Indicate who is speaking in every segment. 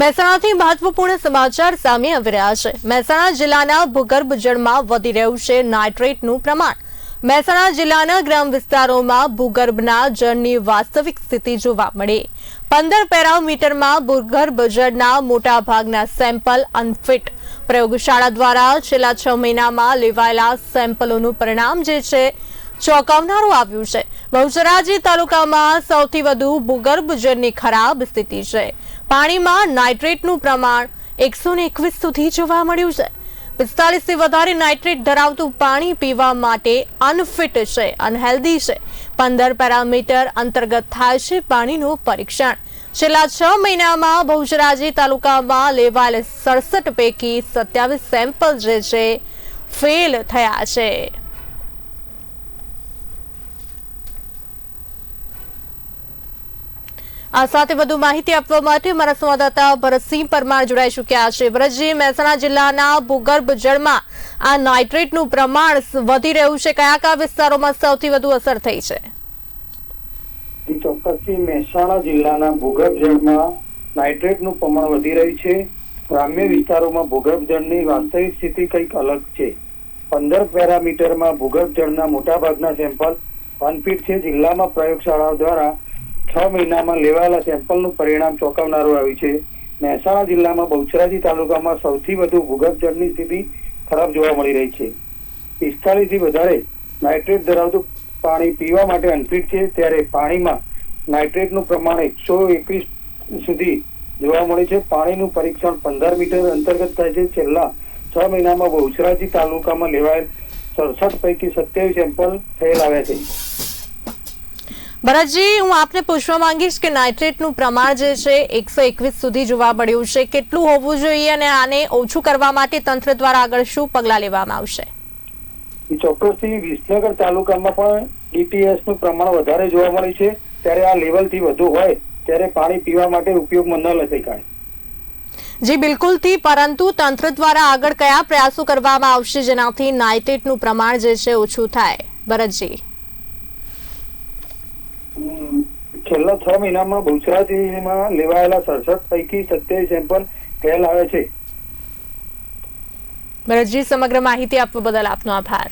Speaker 1: મહેસાણાથી મહત્વપૂર્ણ સમાચાર સામે આવી રહ્યા છે. મહેસાણા જિલ્લાના ભૂગર્ભ જળમાં વધી રહ્યું છે નાઇટ્રેટનું પ્રમાણ. મહેસાણા જિલ્લાના ગ્રામ વિસ્તારોમાં ભૂગર્ભના જળની વાસ્તવિક સ્થિતિ જોવા મળી. પંદર પેરામીટરમાં ભૂગર્ભ જળના મોટા ભાગના સેમ્પલ અનફિટ. પ્રયોગશાળા દ્વારા છેલ્લા છ મહિનામાં લેવાયેલા સેમ્પલોનું પરિણામ જે છે ચોંકાવનારું આવ્યું છે. બહુચરાજી તાલુકામાં સૌથી વધુ ભૂગર્ભ જળની ખરાબ સ્થિતિ છે. પાણીમાં નાઇટ્રેટનું પ્રમાણ એકસો એકવીસ સુધી જોવા મળ્યું છે. પિસ્તાલીસથી વધારે નાઇટ્રેટ ધરાવતું પાણી પીવા માટે અનફિટ છે, અનહેલ્ધી છે. પંદર પેરામીટર અંતર્ગત થાય છે પાણીનું પરીક્ષણ. છેલ્લા છ મહિનામાં બહુચરાજી તાલુકામાં લેવાયેલ સડસઠ પૈકી સત્યાવીસ સેમ્પલ જે છે, ફેલ થયા છે. આ સાથે વધુ માહિતી આપવા માટે અમારા સંવાદદાતા ભરતસિંહ પરમાર જોડાઈ ચુક્યા છે. ભરતજી, મહેસાણા જિલ્લાના ભૂગર્ભ જળમાં આ નાઇટ્રેટનું પ્રમાણ વધી રહ્યું છે. કયા કયા વિસ્તારોમાં સૌથી વધુ અસર થઈ છે?
Speaker 2: ચોક્કસથી મહેસાણા જિલ્લાના ભૂગર્ભ જળમાં નાઇટ્રેટનું પ્રમાણ વધી રહ્યું છે. ગ્રામ્ય વિસ્તારોમાં ભૂગર્ભ જળની વાસ્તવિક સ્થિતિ કંઈક અલગ છે. પંદર પેરામીટરમાં ભૂગર્ભ જળના મોટાભાગના સેમ્પલ અનફિટ છે. જિલ્લામાં પ્રયોગશાળાઓ દ્વારા છ મહિનામાં લેવાયેલા સેમ્પલનું પરિણામ ચોંકાવનારું આવ્યું છે. મહેસાણા જિલ્લામાં બહુચરાજી તાલુકામાં સૌથી વધુ ભૂગર્ભ જળની સ્થિતિ ખરાબ જોવા મળી રહી છે. પિસ્તાલીસથી વધારે નાઇટ્રેટ ધરાવતું પાણી પીવા માટે અનફિટ છે, ત્યારે પાણીમાં નાઇટ્રેટનું પ્રમાણ એકસો એકવીસ સુધી જોવા મળે છે. પાણીનું પરીક્ષણ પંદર મીટર અંતર્ગત થાય છે. છેલ્લા છ મહિનામાં બહુચરાજી તાલુકામાં લેવાયેલ સડસઠ પૈકી સત્યાવીસ સેમ્પલ થયેલ આવ્યા છે.
Speaker 1: ભરતજી હું આપને પૂછવા માંગીશ કે નાઇટ્રેટનું પ્રમાણ જે છે એકસો એકવીસ સુધી જોવા મળ્યું છે. કેટલું હોવું જોઈએ અને આને ઓછું કરવા માટે તંત્ર દ્વારા આગળ શું પગલાં લેવામાં આવશે?
Speaker 2: ચોક્કસથી વિસનગર તાલુકામાં પણ ડીટીએસનું પ્રમાણ વધારે જોવા મળે છે. ત્યારે આ લેવલથી વધુ હોય ત્યારે પાણી પીવા માટે ઉપયોગમાં ન લઈ શકાય.
Speaker 1: જી બિલકુલથી. પરંતુ તંત્ર દ્વારા આગળ કયા પ્રયાસો કરવામાં આવશે જેનાથી નાઇટ્રેટનું પ્રમાણ જે છે ઓછું થાય? ભરતજી.
Speaker 2: છેલ્લા છ મહિનામાં ગુજરાતીમાં લેવાયેલા સડસઠ પૈકી સત્યાવીસ સેમ્પલ ફેલ આવે છે.
Speaker 1: ભરતજી, સમગ્ર માહિતી આપવા બદલ આપનો આભાર.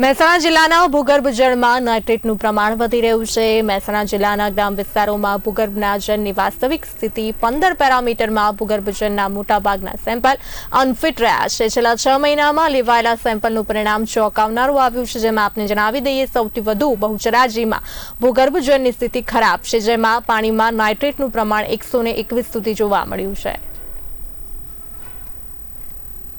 Speaker 1: મહેસાણા જિલ્લાના ભૂગર્ભ જળમાં નાઇટ્રેટનું પ્રમાણ વધી રહ્યું છે. મહેસાણા જિલ્લાના ગ્રામ વિસ્તારોમાં ભૂગર્ભના જળની વાસ્તવિક સ્થિતિ પંદર પેરામીટરમાં ભૂગર્ભ જળના મોટાભાગના સેમ્પલ અનફિટ રહ્યા છે. છેલ્લા છ મહિનામાં લેવાયેલા સેમ્પલનું પરિણામ ચોંકાવનારું આવ્યું છે, જેમાં આપને જણાવી દઈએ, સૌથી વધુ બહુચરાજીમાં ભૂગર્ભ જળની સ્થિતિ ખરાબ છે, જેમાં પાણીમાં નાઇટ્રેટનું પ્રમાણ એકસો એકવીસ સુધી જોવા મળ્યું છે.